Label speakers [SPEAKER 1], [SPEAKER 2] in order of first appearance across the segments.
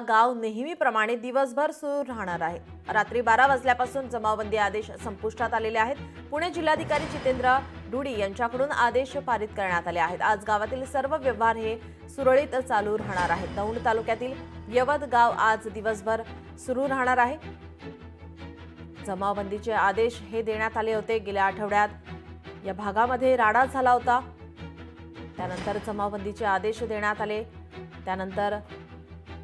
[SPEAKER 1] गाव नेहमीप्रमाणे दिवसभर सुरू राहणार आहे. रात्री बारा वाजल्यापासून जमावबंदी आदेश संपुष्टात आलेले आहेत. पुणे जिल्हाधिकारी जितेंद्र डुडी यांच्याकडून आदेश पारित करण्यात आले आहेत. आज गावातील सर्व व्यवहार हे सुरळीत चालू राहणार आहेत. दौंड तालुक्यातील यवत गाव आज दिवसभर सुरू राहणार आहे. जमावबंदीचे आदेश हे देण्यात आले होते. गेल्या आठवड्यात या भागामध्ये राडा झाला होता. त्यानंतर जमावबंदीचे आदेश देण्यात आले. त्यानंतर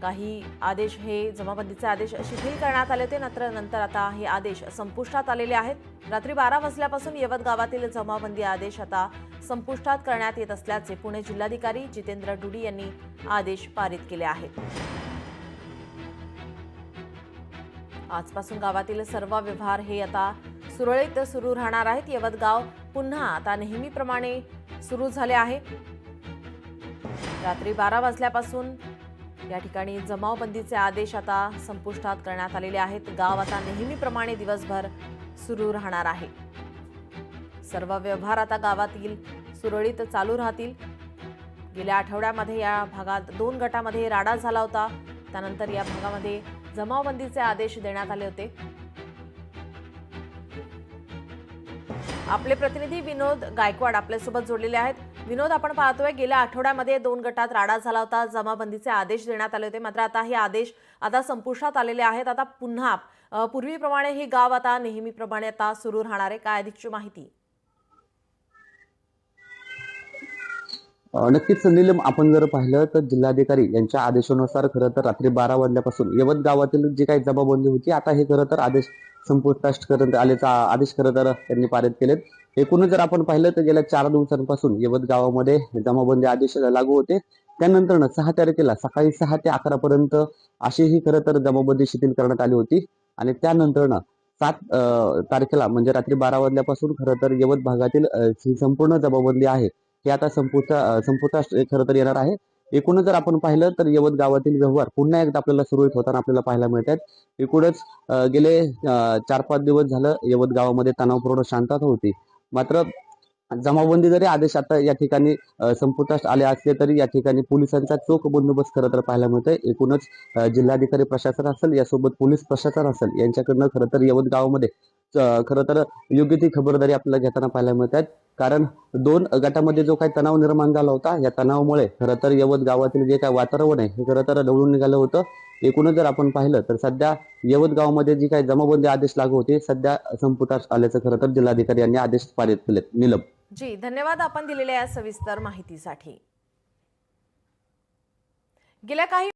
[SPEAKER 1] काही आदेश हे जमाबंदीचे आदेश शिथिल करण्यात आले होते. नंतर नंतर आता हे आदेश संपुष्टात आलेले आहेत. रात्री बारा वाजल्यापासून यवत गावातील जमाबंदी आदेश आता संपुष्टात करण्यात येत असल्याचे पुणे जिल्हाधिकारी जितेंद्र डुडी यांनी आदेश पारित केले आहेत. आजपासून गावातील सर्व व्यवहार हे आता सुरळीत सुरू राहणार आहेत. यवत गाव पुन्हा आता नेहमीप्रमाणे सुरू झाले आहे. रात्री बारा वाजल्यापासून या ठिकाणी जमावबंदीचे आदेश आता संपुष्टात करण्यात आलेले आहेत. गाव आता नेहमीप्रमाणे दिवसभर सुरू राहणार आहे. सर्व व्यवहार आता गावातील सुरळीत चालू राहतील. गेल्या आठवड्यामध्ये या भागात दोन गटामध्ये राडा झाला होता. त्यानंतर या भागामध्ये जमावबंदीचे आदेश देण्यात आले होते. आपले प्रतिनिधी विनोद गायकवाड आपल्यासोबत जोडलेले आहेत. विनोद आपण पाहतोय गेल्या आठवड्यामध्ये दोन गटात राडा झाला होता. जमाबंदीचे आदेश देण्यात आले होते. मात्र आता हे आदेश आता संपुष्टात आलेले आहेत. आता पुन्हा पूर्वीप्रमाणे हे गाव आता नेहमीप्रमाणे आता सुरू राहणार आहे. काय अधिकची माहिती?
[SPEAKER 2] नक्कीच नीलम आपण जर पाहिलं तर जिल्हाधिकारी यांच्या आदेशानुसार खरं तर रात्री बारा वाजल्यापासून यवत गावातील जी काही जमाबंदी होती आता हे खरं तर आदेश संपुष्टात करत आल्याचा आदेश खरं तर त्यांनी पारित केलेत. एकूणच जर आपण पाहिलं तर गेल्या चार दिवसांपासून यवत गावामध्ये जमाबंदी आदेश लागू होते. त्यानंतर सहा तारखेला सकाळी सहा ते अकरा पर्यंत अशीही खरं तर जमाबंदी शिथिल करण्यात आली होती. आणि त्यानंतर सात तारखेला म्हणजे रात्री बारा वाजल्यापासून खरं तर यवत भागातील संपूर्ण जमाबंदी आहे. हे आता संपुष्टा संपुष्टात खरं तर येणार आहे. एकूणच जर आपण पाहिलं तर यवत गावातील व्यवहार पुन्हा एकदा आपल्याला सुरळीत होताना आपल्याला पाहायला मिळत आहेत. एकूणच गेले चार पाच दिवस झालं यवत गावामध्ये तणावपूर्ण शांतता होती. मात्र जमावबंदी जरी आदेश आता या ठिकाणी संपुष्टात आले असले तरी या ठिकाणी पोलिसांचा चोख बंदोबस्त खरं तर पाहायला मिळतोय. एकूणच जिल्हाधिकारी प्रशासन असेल यासोबत पोलीस प्रशासन असेल यांच्याकडनं खरं तर यवत गावामध्ये खरं तर योग्य ती खबरदारी आपल्याला घेताना पाहायला मिळतात. कारण दोन गटामध्ये जो काही तणाव निर्माण झाला होता या तणावामुळे खरं तर यवत गावातील जे काही वातावरण आहे हे खरं तर ढवळून निघालं होतं. एकूणच जर आपण पाहिलं तर सध्या यवत गावामध्ये जी काही जमाबंदी आदेश लागू होते सध्या संपुटात आल्याचं खरं तर जिल्हाधिकारी यांनी आदेश पारित केलेत. निलम.
[SPEAKER 1] जी धन्यवाद आपण दिलेल्या या सविस्तर माहितीसाठी. गेल्या काही